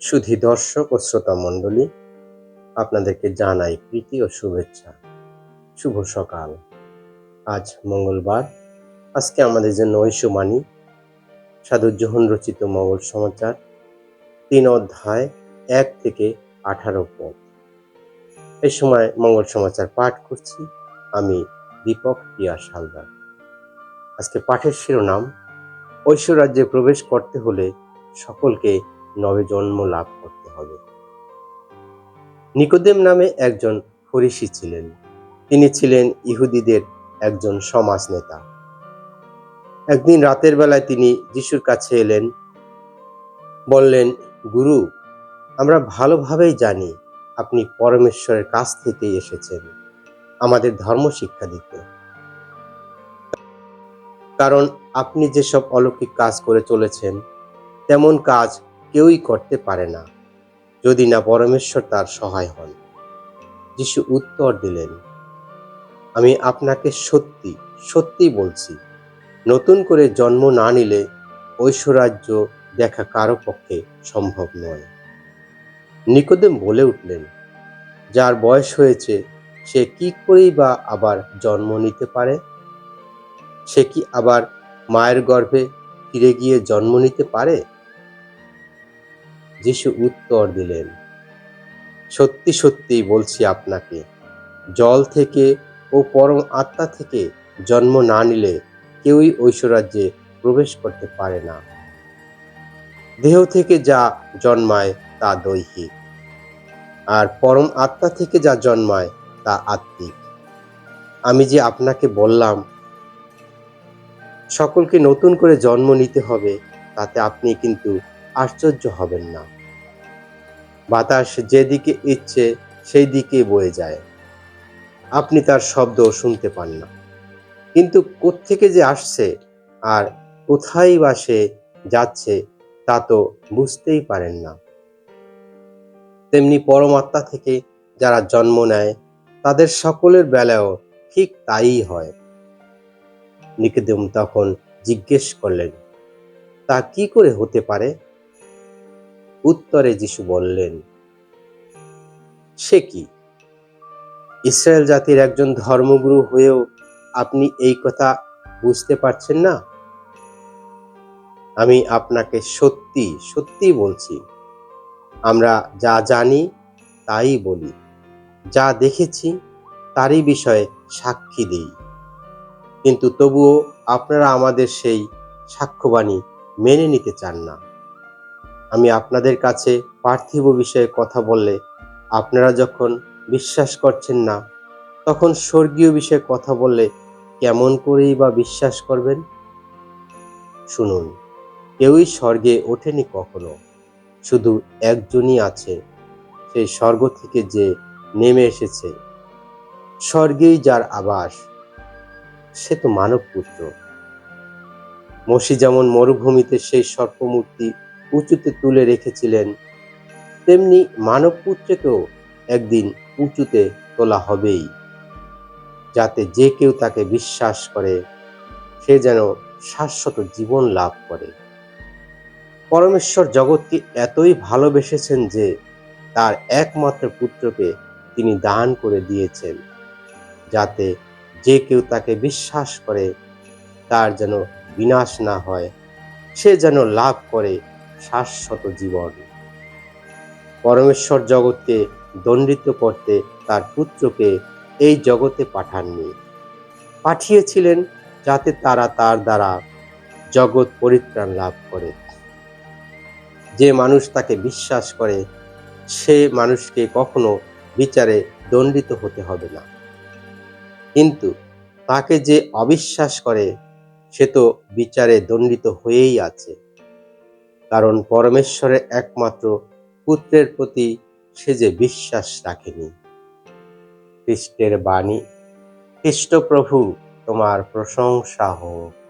সুধী দর্শক ও শ্রোতা মণ্ডলী, আপনাদেরকে জানাই প্রীতি ও শুভেচ্ছা। শুভ সকাল। আজ মঙ্গলবার। আজকে আমাদের জন্য ঐশমানি সাধু জোহন রচিত মঙ্গল সমাচার, তিন অধ্যায় এক থেকে আঠারো পদ। এই সময় মঙ্গল সমাচার পাঠ করছি আমি দীপক পিয়া সালদার। আজকে পাঠের শিরোনাম ঐশ্বরাজ্যে প্রবেশ করতে হলে সকলকে নবে জন্ম লাভ করতে হবে। নিকোদেম নামে একজন ফরিসি ছিলেন। তিনি ছিলেন ইহুদিদের একজন সমাজ নেতা একদিন রাতের বেলায় তিনি যিশুর কাছে এলেন, বললেন, গুরু, আমরা ভালোভাবেই জানি আপনি পরমেশ্বরের কাছ থেকেই এসেছেন। আমাদের ধর্ম শিক্ষা দিতে। কারণ আপনি যেসব অলৌকিক কাজ করে চলেছেন, তেমন কাজ কেউই করতে পারে না, যদি না পরমেশ্বর তার সহায় হন। যিশু উত্তর দিলেন, আমি আপনাকে সত্যি সত্যি বলছি, নতুন করে জন্ম না নিলে ঐশ্বরাজ্য দেখা কারও পক্ষে সম্ভব নয়। নিকোদেম বলে উঠলেন, যার বয়স হয়েছে, সে কি করেই বা আবার জন্ম নিতে পারে? সে কি আবার মায়ের গর্ভে ফিরে গিয়ে জন্ম নিতে পারে? যিশু উত্তর দিলেন, সত্যি সত্যি বলছি আপনাকে, জল থেকে ও পরম আত্মা থেকে জন্ম না নিলে কেউই ঐশ্বরাজ্যে প্রবেশ করতে পারে না। দেহ থেকে যা জন্মায় তা দৈহিক, আর পরম আত্মা থেকে যা জন্মায় তা আত্মিক। আমি যে আপনাকে বললাম, সকলকে নতুন করে জন্ম নিতে হবে, তাতে আপনি কিন্তু আশ্চর্য হবেন না। বাতাস যেদিকে ইচ্ছে সেই দিকে বয়ে যায়। আপনি তার শব্দ শুনতে পান না। কিন্তু কোত্থেকে যে আসছে আর কোথায় বা সে যাচ্ছে, তা তো বুঝতেই পারেন না। তেমনি পরমাত্মা থেকে যারা জন্ম নেয়, তাদের সকলের বেলায়ও ঠিক তাই হয়। নিকেদম তখন জিজ্ঞেস করলেন, তা কি করে হতে পারে? উত্তরে যিশু বললেন, সে কি? ইসরায়েল জাতির একজন ধর্মগুরু হয়েও আপনি এই কথা বুঝতে পারছেন না? আমি আপনাকে সত্যি সত্যি বলছি। আমরা যা জানি তাই বলি। যা দেখেছি তারই বিষয়ে সাক্ষী দিই। কিন্তু তবুও আপনারা আমাদের সেই সাক্ষ্যবাণী মেনে নিতে চান না। আমি আপনাদের কাছে পার্থিব বিষয়ে কথা বললে আপনারা যখন বিশ্বাস করছেন না, তখন স্বর্গীয় বিষয়ে কথা বললে কেমন করেই বা বিশ্বাস করবেন? শুনুন, কেউই স্বর্গে ওঠেনি কখনো, শুধু একজনই আছে সেই স্বর্গ থেকে যে নেমে এসেছে। স্বর্গেই যার আবাস, সে তো মানব পুত্র মসি যেমন মরুভূমিতে সেই সর্পমূর্তি উঁচুতে তুলে রেখেছিলেন। তেমনি মানব পুত্রকেও একদিন উঁচুতে তোলা হবেই, যাতে যে কেউ তাকে বিশ্বাস করে, সে যেন শাশ্বত জীবন লাভ করে। পরমেশ্বর জগৎকে এতই ভালোবেসেছেন যে, তার একমাত্র পুত্রকে তিনি দান করে দিয়েছেন, যাতে যে কেউ তাকে বিশ্বাস করে, তার যেন বিনাশ না হয়, সে যেন লাভ করে শাশ্বত জীবন। পরমেশ্বর জগৎকে দণ্ডিত করতে তার পুত্রকে এই জগতে পাঠাননি। পাঠিয়েছিলেন যাতে তারা তার দ্বারা জগৎ পরিত্রাণ লাভ করে। যে মানুষ তাকে বিশ্বাস করে, সে মানুষকে কখনো বিচারে দণ্ডিত হতে হবে না। কিন্তু তাকে যে অবিশ্বাস করে, সে তো বিচারে দণ্ডিত হয়েই আছে। কারণ পরমেশ্বরের একমাত্র পুত্রের প্রতি সে যে বিশ্বাস রাখেনি। খ্রিস্টের বাণী খ্রিস্টপ্রভু তোমার প্রশংসা হোক।